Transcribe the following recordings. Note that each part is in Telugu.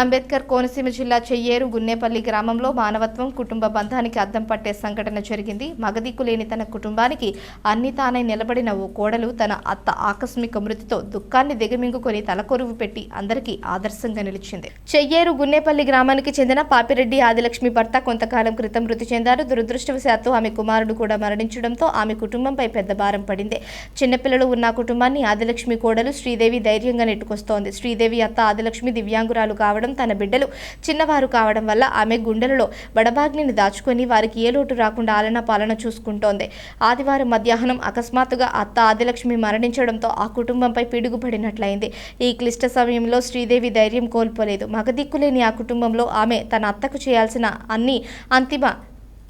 అంబేద్కర్ కోనసీమ జిల్లా చెయ్యేరు గున్నేపల్లి గ్రామంలో మానవత్వం కుటుంబ బంధానికి అద్దం పట్టే సంఘటన జరిగింది. మగదిక్కు లేని తన కుటుంబానికి అన్ని తానై నిలబడిన ఓ కోడలు తన అత్త ఆకస్మిక మృతితో దుఃఖాన్ని దిగమింగుకొని తలకొరువు పెట్టి అందరికీ ఆదర్శంగా నిలిచింది. చెయ్యేరు గున్నేపల్లి గ్రామానికి చెందిన పాపిరెడ్డి ఆదిలక్ష్మి భర్త కొంతకాలం క్రితం మృతి చెందారు. దురదృష్టవశాత్తు ఆమె కుమారుడు కూడా మరణించడంతో ఆమె కుటుంబంపై పెద్ద భారం పడింది. చిన్నపిల్లలు ఉన్న కుటుంబాన్ని ఆదిలక్ష్మి కోడలు శ్రీదేవి ధైర్యంగా నెట్టుకొస్తోంది. శ్రీదేవి అత్త ఆదిలక్ష్మి దివ్యాంగురాలు కావడం తన బిడ్డలు చిన్నవారు కావడం వల్ల ఆమె గుండెలలో బడబాగ్నిని దాచుకొని వారికి ఏ లోటు రాకుండా ఆలన పాలన చూసుకుంటోంది. ఆదివారం మధ్యాహ్నం అకస్మాత్తుగా అత్త ఆదిలక్ష్మి మరణించడంతో ఆ కుటుంబంపై పిడుగుపడినట్లయింది. ఈ క్లిష్ట సమయంలో శ్రీదేవి ధైర్యం కోల్పోలేదు. మగదిక్కులేని ఆ కుటుంబంలో ఆమె తన అత్తకు చేయాల్సిన అన్ని అంతిమ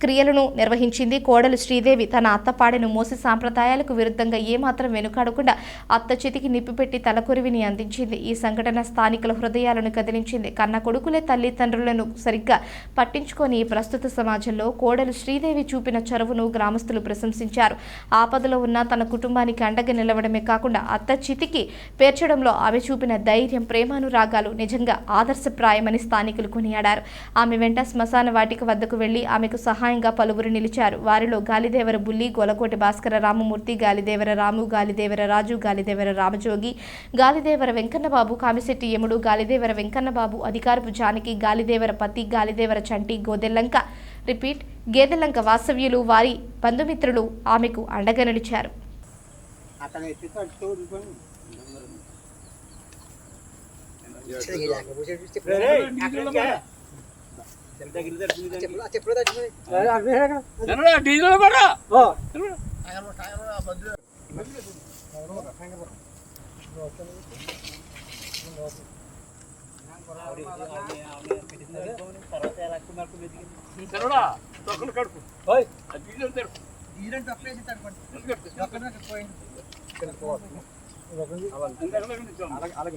క్రియలను నిర్వహించింది. కోడలు శ్రీదేవి తన అత్త పాడెను మోసి సాంప్రదాయాలకు విరుద్ధంగా ఏమాత్రం వెనుకాడకుండా అత్త చేతికి నిప్పిపెట్టి తలకొరివిని అందించింది. ఈ సంఘటన స్థానికుల హృదయాలను కదిలించింది. కన్న కొడుకులే తల్లిదండ్రులను సరిగ్గా పట్టించుకొని ఈ ప్రస్తుత సమాజంలో కోడలు శ్రీదేవి చూపిన చొరవను గ్రామస్తులు ప్రశంసించారు. ఆపదలో ఉన్న తన కుటుంబానికి అండగా నిలవడమే కాకుండా అత్త చితికి పేర్చడంలో ఆమె చూపిన ధైర్యం ప్రేమానురాగాలు నిజంగా ఆదర్శప్రాయమని స్థానికులు కొనియాడారు. ఆమె వెంట శ్మశాన వాటిక వద్దకు వెళ్ళి ఆమెకు సహాయంగా పలువురు నిలిచారు. వారిలో గాలిదేవర బుల్లి గోలకోటి భాస్కర రామమూర్తి గాలిదేవర రాము గాలిదేవర రాజు గాలిదేవర రామజోగి గాలిదేవర వెంకన్నబాబు కామిశెట్టి యముడు గాలిదేవర వెంకన్నబాబు అధికారపు జానకి గాలిదేవర పతి గాలిదేవర చంటి గోదెల్లంక. రిపీట్ గేదెలంక వాస్తవ్యులు వారి బంధుమిత్రులు ఆమెకు అండగా నిలిచారు. అతను డీజిల్ కూడా తొక్కలు కడుపు డీజిల్ తెరుపు అలాగే అలాగే